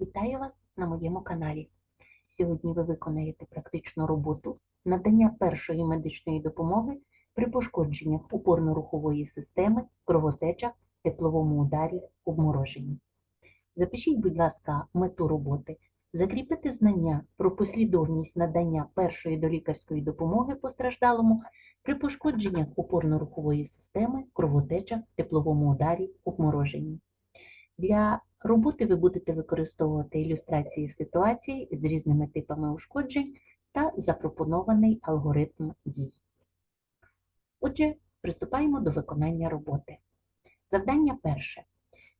Вітаю вас на моєму каналі. Сьогодні ви виконаєте практичну роботу надання першої медичної допомоги при пошкодженнях опорно-рухової системи, кровотечах, тепловому ударі, обмороженні. Запишіть, будь ласка, мету роботи, закріпити знання про послідовність надання першої долікарської допомоги постраждалому при пошкодженнях опорно-рухової системи, кровотечах, тепловому ударі, обмороженні. Для роботи ви будете використовувати ілюстрації ситуацій з різними типами ушкоджень та запропонований алгоритм дій. Отже, приступаємо до виконання роботи. Завдання перше.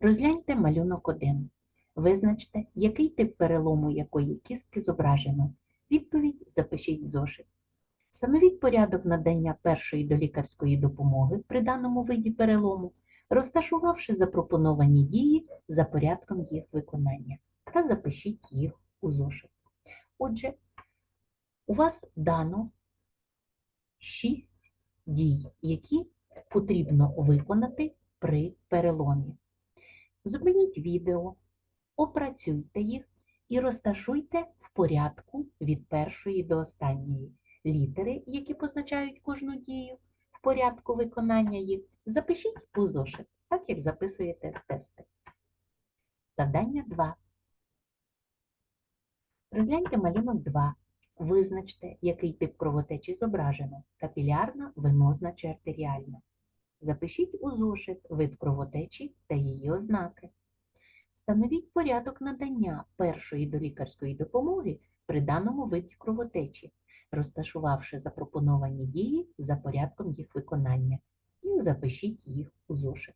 Розгляньте малюнок 1. Визначте, який тип перелому якої кістки зображено. Відповідь запишіть в зошит. Встановіть порядок надання першої долікарської допомоги при даному виді перелому, розташувавши запропоновані дії за порядком їх виконання та запишіть їх у зошит. Отже, у вас дано 6 дій, які потрібно виконати при переломі. Зупиніть відео, опрацюйте їх і розташуйте в порядку від першої до останньої літери, які позначають кожну дію, порядку виконання їх, запишіть у зошит, так як записуєте тести. Завдання 2. Розгляньте малюнок 2. Визначте, який тип кровотечі зображено – капілярна, венозна чи артеріальна. Запишіть у зошит вид кровотечі та її ознаки. Встановіть порядок надання першої долікарської допомоги при даному виді кровотечі, розташувавши запропоновані дії за порядком їх виконання, і запишіть їх у зошит.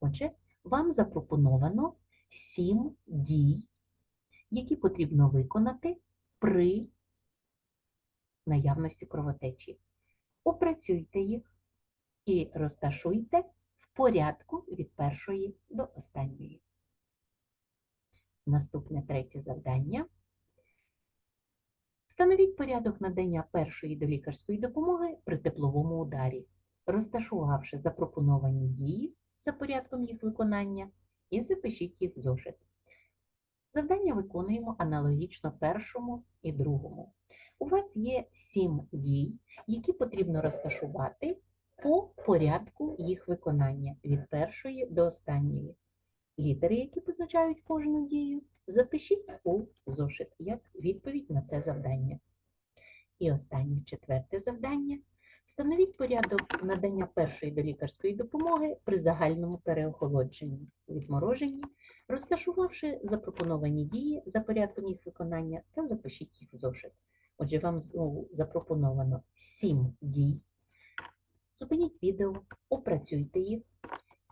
Отже, вам запропоновано 7 дій, які потрібно виконати при наявності кровотечі. Опрацюйте їх і розташуйте в порядку від першої до останньої. Наступне третє завдання. Встановіть порядок надання першої долікарської допомоги при тепловому ударі, розташувавши запропоновані дії за порядком їх виконання і запишіть їх в зошит. Завдання виконуємо аналогічно першому і другому. У вас є сім дій, які потрібно розташувати по порядку їх виконання від першої до останньої. Літери, які позначають кожну дію, запишіть у зошит як відповідь на це завдання. І останнє четверте завдання. Встановіть порядок надання першої долікарської допомоги при загальному переохолодженні, відмороженні, розташувавши запропоновані дії за порядком їх виконання та запишіть їх в зошит. Отже, вам знову запропоновано 7 дій. Зупиніть відео, опрацюйте їх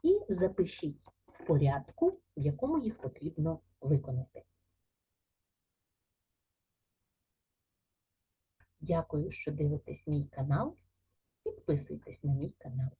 і запишіть порядку, в якому їх потрібно виконати. Дякую, що дивитесь мій канал. Підписуйтесь на мій канал.